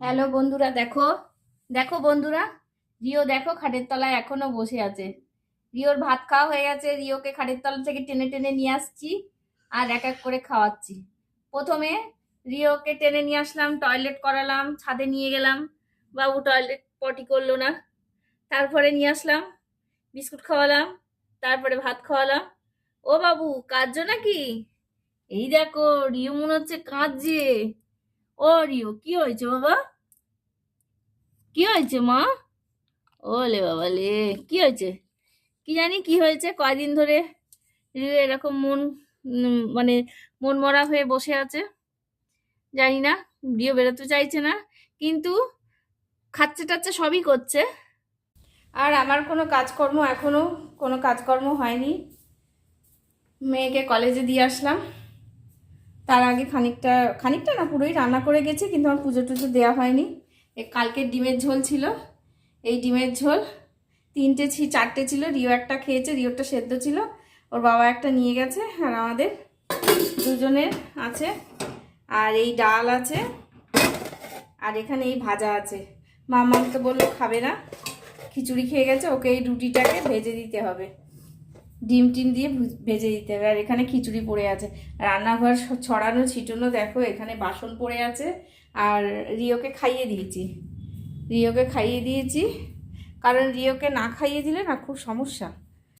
Hello বন্ধুরা, দেখো। দেখো বন্ধুরা, রিও দেখো খাটের তলায় এখনও বসে আছে। রিওর ভাত খাওয়া হয়ে গেছে, রিওকে খাটের তলা থেকে টেনে টেনে নিয়ে আসছি আর এক এক করে খাওয়াচ্ছি। প্রথমে রিওকে টেনে নিয়ে আসলাম, টয়লেট করালাম, ছাদে নিয়ে গেলাম। বাবু টয়লেট পটি করল না। তারপরে নিয়ে আসলাম, বিস্কুট খাওয়ালাম, তারপরে ভাত খাওয়ালাম। ও বাবু, কাঁদছো নাকি? এই দেখো, রিও মনে হচ্ছে কাঁদছে। ও রিও, কি হয়েছে বাবা? কি হয়েছে, মা? ওলে বাবা লে কি হয়েছে? কি জানি কি হয়েছে, কয়দিন ধরে এরকম মন মানে মন মরা হয়ে বসে আছে। জানি না রিও বেরোতে চাইছে না, কিন্তু খাচ্ছে টাচ্ছে সবই করছে। আর আমার কোনো কাজকর্ম এখনও, কোনো কাজকর্ম হয়নি। মেয়েকে কলেজে দিয়ে আসলাম। তার আগে খানিকটা খানিকটা না, পুরোই রান্না করে গেছি, কিন্তু আমার পুজো টুজো দেওয়া হয়নি। এ কালকের ডিমের ঝোল ছিল। এই ডিমের ঝোল তিনটে ছি, চারটে ছিল, রিও একটা খেয়েছে রিওটা সেদ্ধ ছিল। ওর বাবা একটা নিয়ে গেছে, আর আমাদের দুজনের আছে। আর এই ডাল আছে, আর এখানে এই ভাজা আছে। মামা তো বলল, খাবে না। খিচুড়ি খেয়ে গেছে, ওকে এই রুটিটাকে ভেজে দিতে হবে। ডিম টিম দিয়ে ভুজ- দিতে হবে। আর এখানে খিচুড়ি পড়ে আছে। রান্নাঘর ছড়ানো ছিটানো, দেখো, এখানে বাসন পড়ে আছে। আর রিওকে খাইয়ে দিয়েছি। রিওকে খাইয়ে দিয়েছি। কারণ রিওকে না খাইয়ে দিলে না খুব সমস্যা।